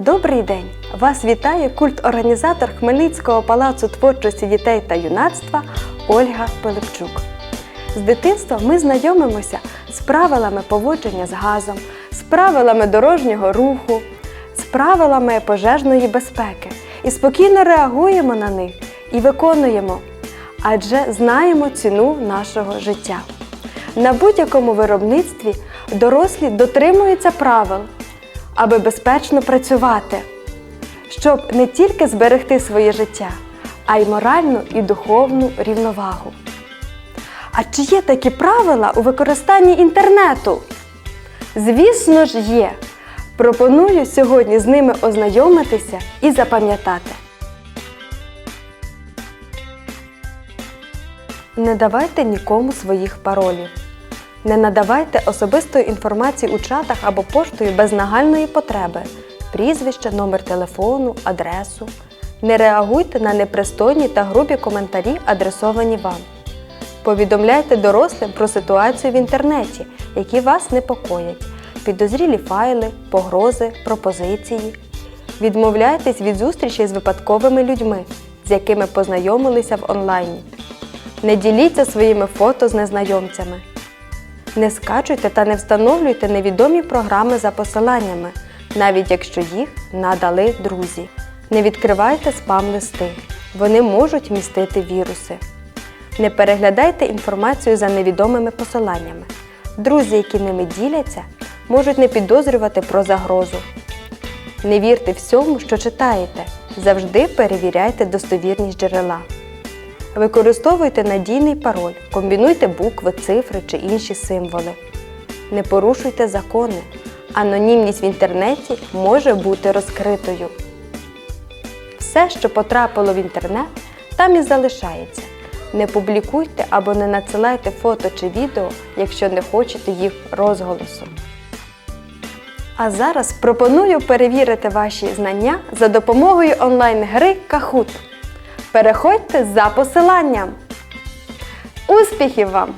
Добрий день! Вас вітає культ-організатор Хмельницького палацу творчості дітей та юнацтва Ольга Пилипчук. З дитинства ми знайомимося з правилами поводження з газом, з правилами дорожнього руху, з правилами пожежної безпеки і спокійно реагуємо на них і виконуємо, адже знаємо ціну нашого життя. На будь-якому виробництві дорослі дотримуються правил, аби безпечно працювати, щоб не тільки зберегти своє життя, а й моральну і духовну рівновагу. А чи є такі правила у використанні інтернету? Звісно ж, є. Пропоную сьогодні з ними ознайомитися і запам'ятати. Не давайте нікому своїх паролів. Не надавайте особистої інформації у чатах або поштою без нагальної потреби, прізвище, номер телефону, адресу. Не реагуйте на непристойні та грубі коментарі, адресовані вам. Повідомляйте дорослим про ситуацію в інтернеті, які вас непокоять, підозрілі файли, погрози, пропозиції. Відмовляйтесь від зустрічей з випадковими людьми, з якими познайомилися в онлайні. Не діліться своїми фото з незнайомцями. Не скачуйте та не встановлюйте невідомі програми за посиланнями, навіть якщо їх надали друзі. Не відкривайте спам-листи. Вони можуть містити віруси. Не переглядайте інформацію за невідомими посиланнями. Друзі, які ними діляться, можуть не підозрювати про загрозу. Не вірте всьому, що читаєте. Завжди перевіряйте достовірність джерела. Використовуйте надійний пароль, комбінуйте букви, цифри чи інші символи. Не порушуйте закони. Анонімність в інтернеті може бути розкритою. Все, що потрапило в інтернет, там і залишається. Не публікуйте або не надсилайте фото чи відео, якщо не хочете їх розголосу. А зараз пропоную перевірити ваші знання за допомогою онлайн-гри Kahoot. Переходьте за посиланням. Успіхів вам!